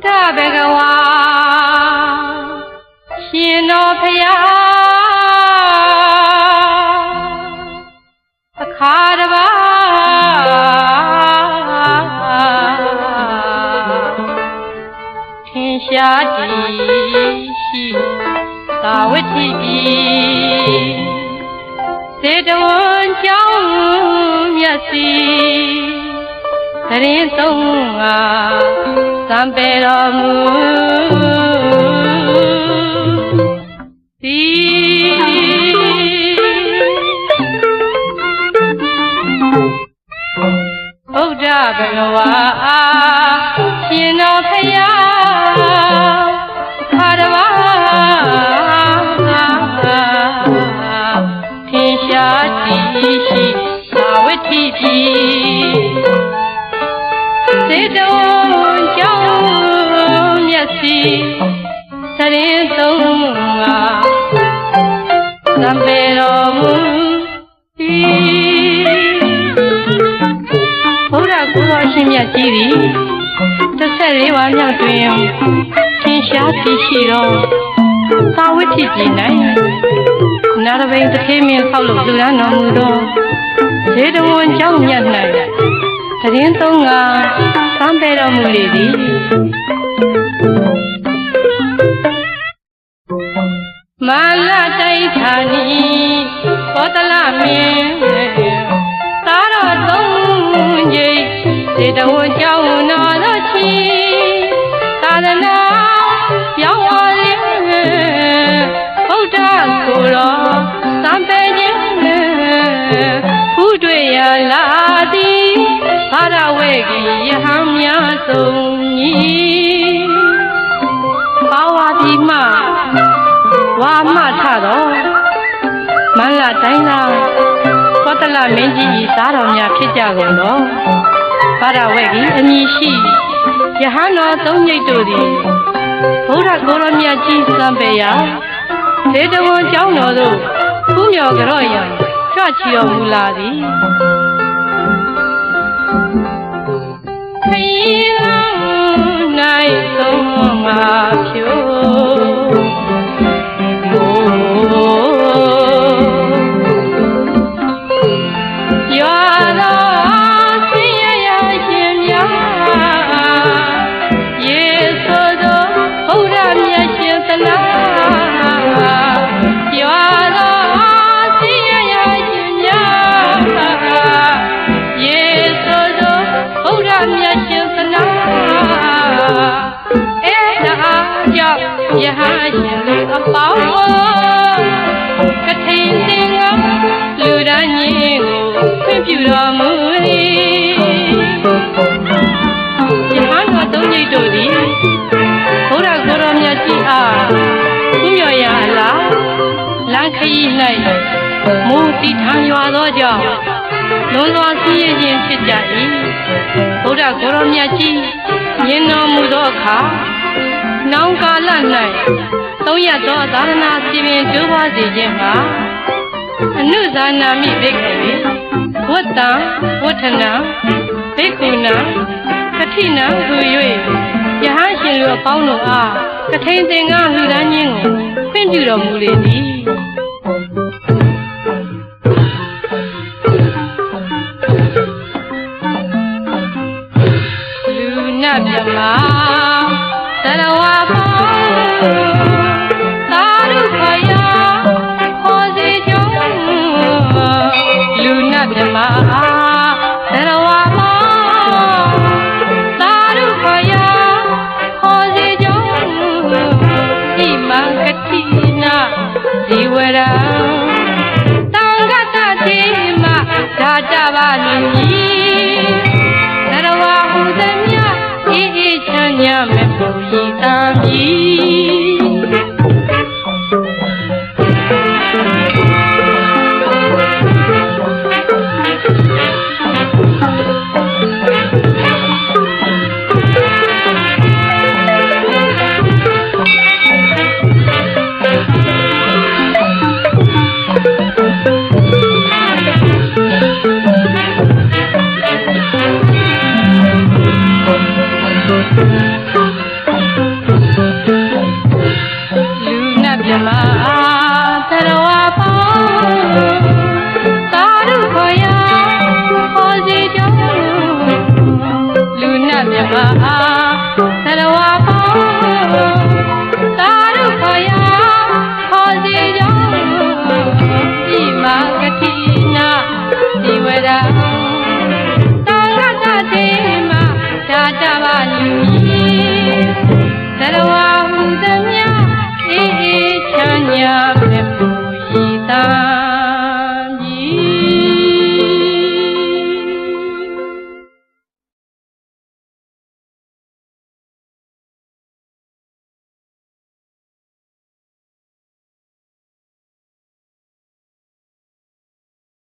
ဒ္ဓဘဂဝါရှင်တော်ဖျားအခါတပါထင်ရှားတည်ရှိသာဝတိပြီစေတဝန်ကြောင့်မျက်စီသရင်သုံးငါသံ ပေတော်မူသည်ဗုဒ္ဓဘဂဝါ သရင်သုံးငါသံပေတော်မူသည်ဘုရားကိုယ်တော်ရှင်မြတ်ကြီးသည်တစ်ဆက်လေးပါးမြောက်တွင်ထင်ရှားဖြစ်ရှိသောသာဝတိပြည်၌နာရဘိန်တစ်ထေးမင်းဆောက်လို့လူရန်တော်မူသောဇေတဝန်ကြောင့်မြတ်၌တရင်သုံးငါသံပေတော်မူလေသည် ဟံများဆုံးညီဘာဝတိမဝါမထတော့ မန္လတိုင်းသာကောတလမင်းကြီးဤသားတော်များဖြစ်ကြကုန်တော့ဘာရဝေကီအမည်ရှိယဟန်တော်သုံးညိတ်တို့သည်ဘုရားကိုရောမြတ်ကြီးစံပေရာဒေတဝန်ကျောင်းတော်သို့ဖူးမြော်ကြော့ရံကြွချီတော်မူလာသည်ခရီးလမ်း၌သုံးငါ ကထိန်စင်ကလူဒန်းကြီးကိုခွင့်ပြုတော်မူသည်ယဟန်တော်သုံးညိတ်တို့သည်ဘုရားကိုယ်တော်မြတ်ကြီးအားကုမြော်ရလားလမ်းခရီး၌မူတီထံရွာသောကြောင့်လွန်စွာဆင်းရဲခြင်းဖြစ်ကြ၏ဘုရားကိုယ်တော်မြတ်ကြီးမြင်တော်မူသောအခါနောင်ကာလ၌ သုံးရသောသာသနာစီပင်ကျိုးပွားစေခြင်းမှာအနုဇာနာမိဘိက္ခဝေဝတ္တံဝဋ္ဌနံဘိက္ခုနံကတိနံဟူ၍ယဟန်ရှင်လူအပေါင်းတို့အားကထိန်သင်္ကန်းလူဒန်းခြင်းကိုခွင့်ပြုတော်မူလေသည် ဓာတပါလိမ့်မည်သရဝဟုသမျှအေးအေးချမ်းချမ်းမကုန်ဤသာမည် Música